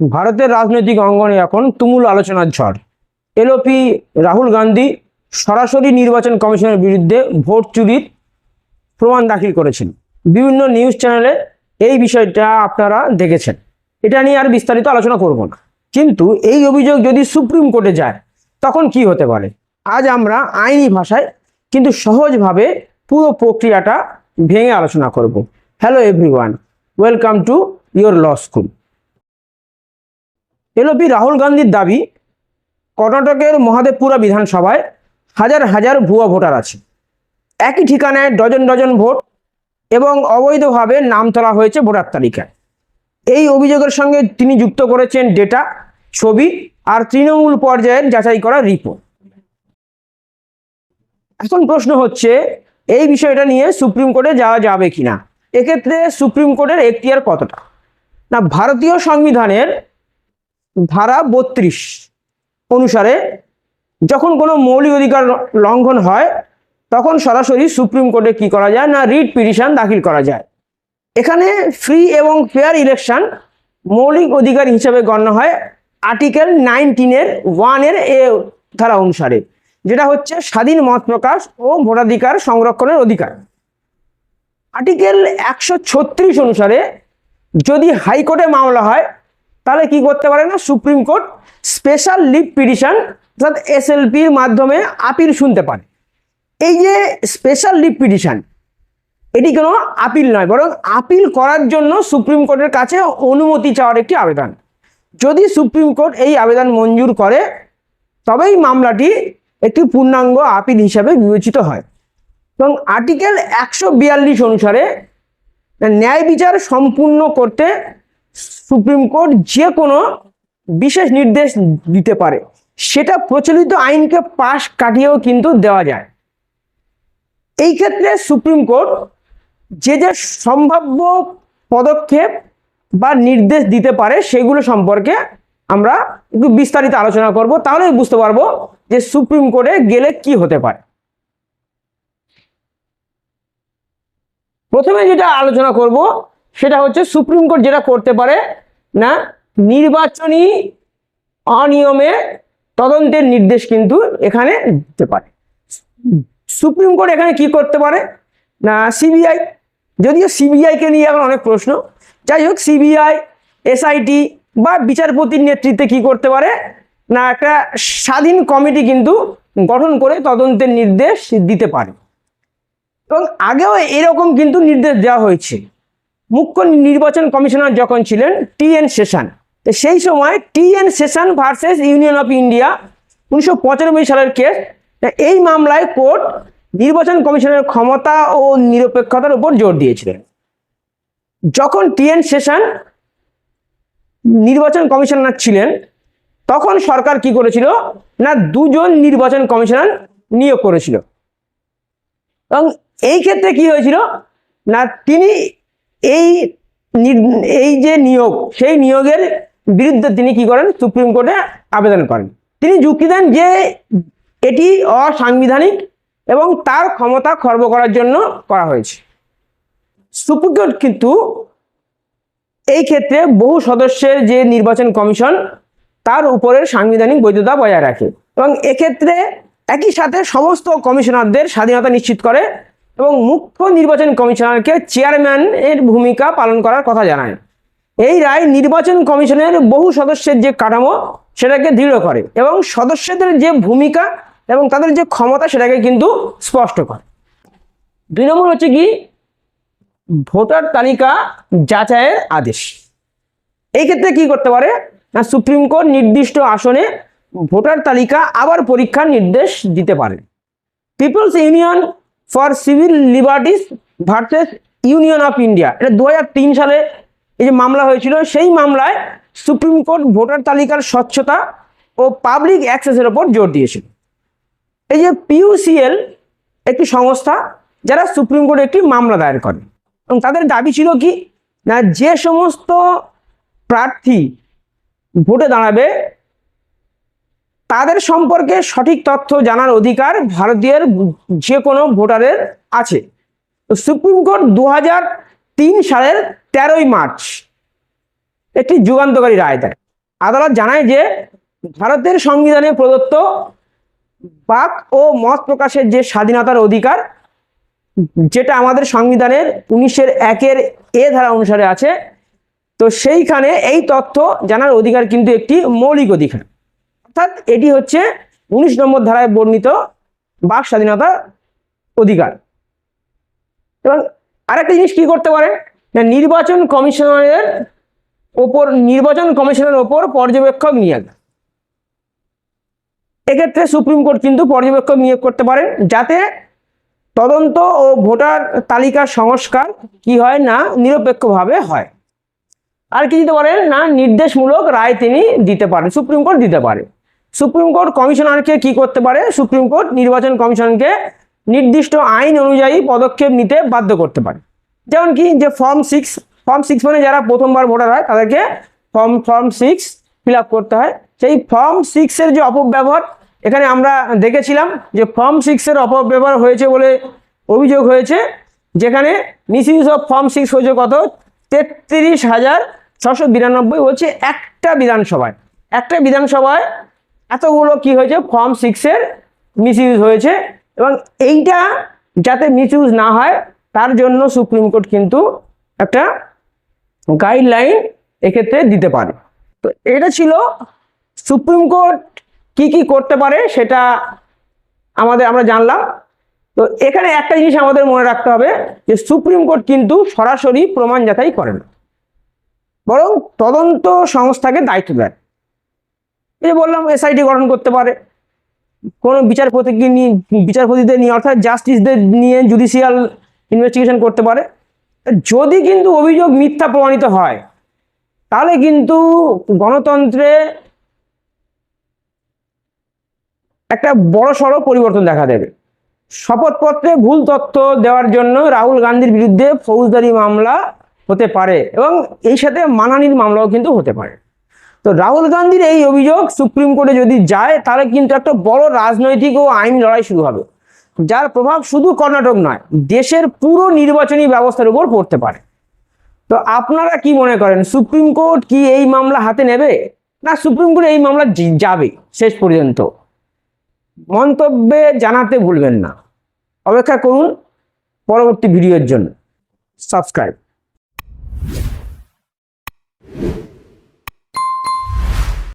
ভারতের রাজনৈতিক অঙ্গনে এখন তুমুল আলোচনার ঝড়। এলওপি রাহুল গান্ধী সরাসরি নির্বাচন কমিশনের বিরুদ্ধে ভোট চুরির প্রমাণ দাখিল করেছেন। বিভিন্ন নিউজ চ্যানেলে এই বিষয়টা আপনারা দেখেছেন। এটা নিয়ে আর বিস্তারিত আলোচনা করব না। কিন্তু এই অভিযোগ যদি সুপ্রিম কোর্টে যায়, তখন কি হতে পারে? আজ আমরা আইনি ভাষায় কিন্তু সহজভাবে পুরো প্রক্রিয়াটা ভেঙে আলোচনা করব। Hello everyone welcome to your law school LOP Rahul গান্ধীর দাবি, কর্ণাটকের মহাদেবপুরা বিধানসভায় হাজার হাজার ভুয়া ভোটার আছে। একই ঠিকানায় ডজন ডজন ভোট এবং অবৈধভাবে নাম তোলা হয়েছে ভোটার তালিকায়। এই অভিযোগের সঙ্গে তিনি যুক্ত করেছেন ডেটা, ছবি আর তৃণমূল পর্যায়ের যাচাই করা রিপোর্ট। এখন প্রশ্ন হচ্ছে, এই বিষয়টা নিয়ে সুপ্রিম কোর্টে যাওয়া যাবে কিনা? এক্ষেত্রে সুপ্রিম কোর্টের এখতিয়ার কতটা? না, ভারতীয় সংবিধানের ধারা বত্রিশ অনুসারে যখন কোনো মৌলিক অধিকার লঙ্ঘন হয়, তখন সরাসরি সুপ্রিম কোর্টে কি করা যায় না, রিট পিটিশন দাখিল করা যায়। এখানে ফ্রি এবং ফেয়ার ইলেকশন মৌলিক অধিকার হিসেবে গণ্য হয় আর্টিকেল নাইনটিনের ওয়ানের এ ধারা অনুসারে, যেটা হচ্ছে স্বাধীন মত প্রকাশ ও ভোটাধিকার সংরক্ষণের অধিকার। আর্টিকেল একশো ছত্রিশ অনুসারে যদি হাইকোর্টে মামলা হয় তাহলে কি করতে পারে না? Supreme court special leave petition অর্থাৎ এসএলপির মাধ্যমে আপিল শুনতে পারে। এই যে স্পেশাল লিভ পিটিশন এটি কোনো আপিল নয়, বরং আপিল করার জন্য সুপ্রিম কোর্টের কাছে অনুমতি চাওয়ার একটি আবেদন। যদি সুপ্রিম কোর্ট এই আবেদন মঞ্জুর করে, তবেই মামলাটি একটি পূর্ণাঙ্গ আপিল হিসাবে বিবেচিত হয়। এবং আর্টিকেল একশো বিয়াল্লিশ অনুসারে ন্যায় বিচার সম্পূর্ণ করতে সুপ্রিম কোর্ট যে কোনো বিশেষ নির্দেশ দিতে পারে, সেটা প্রচলিত আইনকে পাশ কাটিয়েও কিন্তু দেওয়া যায়। এই ক্ষেত্রে সুপ্রিম কোর্ট যে যে সম্ভাব্য পদক্ষেপ বা নির্দেশ দিতে পারে, সেগুলো সম্পর্কে আমরা একটু বিস্তারিত আলোচনা করব। তাহলেই বুঝতে পারব যে সুপ্রিম কোর্টে গেলে কি হতে পারে। প্রথমে যেটা আলোচনা করব সেটা হচ্ছে সুপ্রিম কোর্ট যেটা করতে পারে, না? নির্বাচনী অনিয়মে তদন্তের নির্দেশ কিন্তু এখানে দিতে পারে। সুপ্রিম কোর্ট এখানে কি করতে পারে? না, সিবিআই। যদিও সিবিআইকে নিয়ে এখন অনেক প্রশ্ন। যাই হোক, সিবিআই, এসআইটি বা বিচারপতির নেতৃত্বে কি করতে পারে? না, একটা স্বাধীন কমিটি কিন্তু গঠন করে তদন্তের নির্দেশ দিতে পারে। এবং আগেও এরকম কিন্তু নির্দেশ দেওয়া হয়েছে। মুখ্য নির্বাচন কমিশনার যখন ছিলেন টি এন সেশন। তো সেই সময় T N Seshan versus union of India উনিশশো পঁচানব্বই সালের কেস এই মামলায় কোর্ট নির্বাচন কমিশনের ক্ষমতা ও নিরপেক্ষতার উপর জোর দিয়েছিলেন। যখন টি এন সেশন নির্বাচন কমিশনার ছিলেন, তখন সরকার কি করেছিল? না, দুজন নির্বাচন কমিশনার নিয়োগ করেছিল। এবং এই ক্ষেত্রে কি হয়েছিল? না, তিনি এই এই যে নিয়োগ, সেই নিয়োগের বিরুদ্ধে তিনি কি করেন? সুপ্রিম কোর্টে আবেদন করেন। তিনি যুক্তি দেন যে এটি অসাংবিধানিক এবং তার ক্ষমতা খর্ব করার জন্য করা হয়েছে। সুপ্রিম কোর্ট কিন্তু এই ক্ষেত্রে বহু সদস্যের যে নির্বাচন কমিশন, তার উপরের সাংবিধানিক বৈধতা বজায় রাখে এবং এক্ষেত্রে একই সাথে সমস্ত কমিশনারদের স্বাধীনতা নিশ্চিত করে এবং মুখ্য নির্বাচন কমিশনারকে চেয়ারম্যান এর ভূমিকা পালন করার কথা জানায়। এই রায় নির্বাচন কমিশনের বহু সদস্যের যে কাঠামো, সেটাকে দৃঢ় করে এবং সদস্যদের যে ভূমিকা এবং তাদের যে ক্ষমতা, সেটাকে কিন্তু স্পষ্ট করে। দুই নম্বর হচ্ছে কি? ভোটার তালিকা যাচাইয়ের আদেশ। এই ক্ষেত্রে কি করতে পারে? না, সুপ্রিম কোর্ট নির্দিষ্ট আসনে ভোটার তালিকা আবার পরীক্ষার নির্দেশ দিতে পারে। People's union for civil liberties versus union of India. এটা দু হাজার তিন সালে এই যে মামলা হয়েছিল, সেই মামলায় সুপ্রিম কোর্ট ভোটার তালিকার স্বচ্ছতা ও পাবলিক অ্যাক্সেসের ওপর জোর দিয়েছিল। এই যে পিইউসিএল একটি সংস্থা, যারা সুপ্রিম কোর্টে একটি মামলা দায়ের করে। এবং তাদের দাবি ছিল কি? না, যে সমস্ত প্রার্থী ভোটে দাঁড়াবে তাদের সম্পর্কে সঠিক তথ্য জানার অধিকার ভারতীয় যে কোনো ভোটারের আছে। সুপ্রিম কোর্ট দু সালের তেরোই মার্চ একটি যুগান্তকারী রায় দেয়। আদালত জানায় যে ভারতের সংবিধানে প্রদত্ত বাক ও মত প্রকাশের যে স্বাধীনতার অধিকার, যেটা আমাদের সংবিধানের উনিশের একের এ ধারা অনুসারে আছে, তো সেইখানে এই তথ্য জানার অধিকার কিন্তু একটি মৌলিক অধিকার। অর্থাৎ এটি হচ্ছে উনিশ নম্বর ধারায় বর্ণিত বাক স্বাধীনতা অধিকার। এবং আরেকটা জিনিস কি করতে পারে? না, নির্বাচন কমিশনারের ওপর, নির্বাচন কমিশনের ওপর পর্যবেক্ষক নিয়োগ। এক্ষেত্রে সুপ্রিম কোর্ট কিন্তু পর্যবেক্ষক নিয়োগ করতে পারেন যাতে তদন্ত ও ভোটার তালিকার সংস্কার কি হয় না নিরপেক্ষভাবে হয়। আর কি দিতে পারেন না, নির্দেশমূলক রায় তিনি দিতে পারেন, সুপ্রিম কোর্ট দিতে পারে। সুপ্রিম কোর্ট কমিশনারকে কি করতে পারে? সুপ্রিম কোর্ট নির্বাচন কমিশনকে নির্দিষ্ট আইন অনুযায়ী পদক্ষেপ নিতে বাধ্য করতে পারে। যেমন কি যে ফর্ম সিক্স ফর্ম সিক্স মানে যারা প্রথমবার ভোটার হয়, তাদেরকে ফর্ম ফর্ম সিক্স ফিল করতে হয়। সেই ফর্ম সিক্সের যে অপব্যবহার, এখানে আমরা দেখেছিলাম যে ফর্ম সিক্সের অপব্যবহার হয়েছে বলে অভিযোগ হয়েছে, যেখানে মিসইউজ অফ ফর্ম সিক্স হয়েছে কত? তেত্রিশ হাজার ছশো বিরানব্বই হচ্ছে একটা বিধানসভায়। একটা বিধানসভায় এতগুলো কি হয়েছে? ফর্ম সিক্সের মিসইউজ হয়েছে এবং এইটা যাতে মিসইউজ না হয়, তার জন্য সুপ্রিম কোর্ট কিন্তু একটা গাইডলাইন এক্ষেত্রে দিতে পারে। তো এটা ছিল সুপ্রিম কোর্ট কি কি করতে পারে সেটা আমাদের, আমরা জানলাম। তো এখানে একটা জিনিস আমাদের মনে রাখতে হবে যে সুপ্রিম কোর্ট কিন্তু সরাসরি প্রমাণ যাচাই করে না, বরং তদন্ত সংস্থাকে দায়িত্ব দেয়। এই যে বললাম এসআইটি গঠন করতে পারে। কোনো বিচারপতিকে নিয়ে, বিচারপতিদের নিয়ে, অর্থাৎ জাস্টিসদের নিয়ে জুডিশিয়াল ইনভেস্টিগেশন করতে পারে। যদি কিন্তু অভিযোগ মিথ্যা প্রমাণিত হয়, তাহলে কিন্তু গণতন্ত্রে একটা বড় সড়ো পরিবর্তন দেখা দেবে। শপথপত্রে ভুল তথ্য দেওয়ার জন্য রাহুল গান্ধীর বিরুদ্ধে ফৌজদারি মামলা হতে পারে এবং এই সাথে মানহানির মামলাও কিন্তু হতে পারে। তো রাহুল গান্ধীর এই অভিযোগ সুপ্রিম কোর্টে যদি যায়, তাহলে কিন্তু একটা বড় রাজনৈতিক ও আইন লড়াই শুরু হবে। যার প্রভাব শুধু কর্ণাটক নয়, দেশের পুরো নির্বাচনী ব্যবস্থার উপর পড়তে পারে। তো আপনারা কি মনে করেন, সুপ্রিম কোর্ট কি এই মামলা হাতে নেবে? না, সুপ্রিম কোর্ট এই মামলা যাবে, শেষ পর্যন্ত। মন্তব্যে জানাতে ভুলবেন না। অপেক্ষা করুন, পরবর্তী ভিডিওর জন্য। সাবস্ক্রাইব।